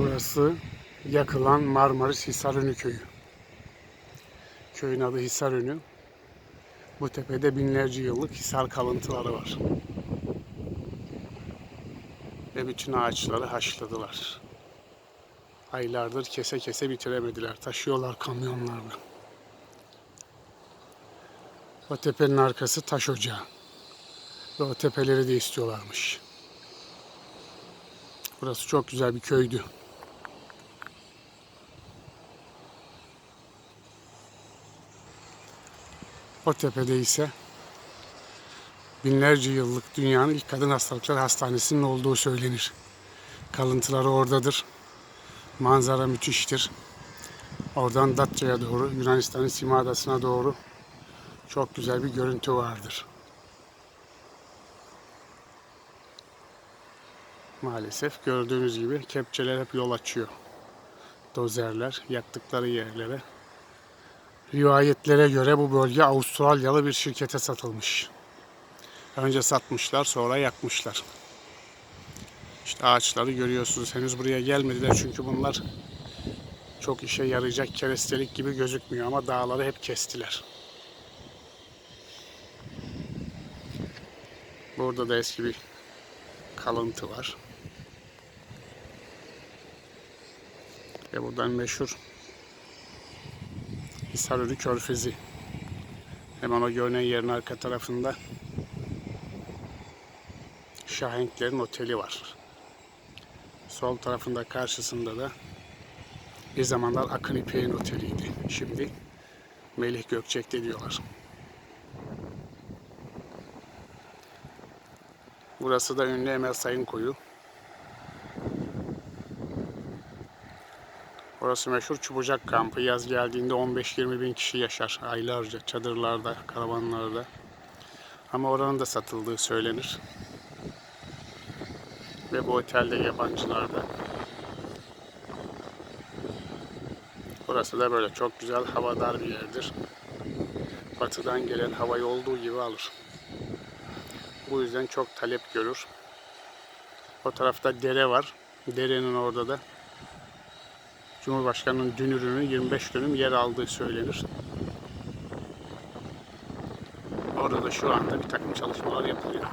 Burası yakılan Marmaris Hisarönü köyü. Köyün adı Hisarönü. Bu tepede binlerce yıllık hisar kalıntıları var. Ve bütün ağaçları haşladılar. Aylardır kese kese bitiremediler. Taşıyorlar kamyonlarla. O tepenin arkası taş ocağı. Ve o tepeleri de istiyorlarmış. Burası çok güzel bir köydü. O ise binlerce yıllık dünyanın ilk kadın hastalıkları hastanesinin olduğu söylenir. Kalıntıları oradadır. Manzara müthiştir. Oradan Datça'ya doğru, Yunanistan'ın Sima Adası'na doğru çok güzel bir görüntü vardır. Maalesef gördüğünüz gibi kepçeler hep yol açıyor. Dozerler yaktıkları yerlere. Rivayetlere göre bu bölge Avustralyalı bir şirkete satılmış. Önce satmışlar sonra yakmışlar. İşte ağaçları görüyorsunuz. Henüz buraya gelmediler çünkü bunlar çok işe yarayacak kerestelik gibi gözükmüyor ama dağları hep kestiler. Burada da eski bir kalıntı var. Ve buradan meşhur Hisarönü Körfezi. Hemen o görünen yerin arka tarafında Şahenklerin Oteli var. Sol tarafında karşısında da bir zamanlar Akın İpek'in oteliydi. Şimdi Melih Gökçek'te diyorlar. Burası da ünlü Emel Sayın Koyu. Orası meşhur Çubucak kampı. Yaz geldiğinde 15-20 bin kişi yaşar aylarca çadırlarda, karavanlarda. Ama oranın da satıldığı söylenir. Ve bu otelde yabancılar da. Burası da böyle çok güzel havadar bir yerdir. Batıdan gelen havayı olduğu gibi alır. Bu yüzden çok talep görür. O tarafta dere var. Derenin orada da Cumhurbaşkanı'nın dünürünün 25 dönüm yer aldığı söylenir. Orada da şu anda bir takım çalışmalar yapılıyor.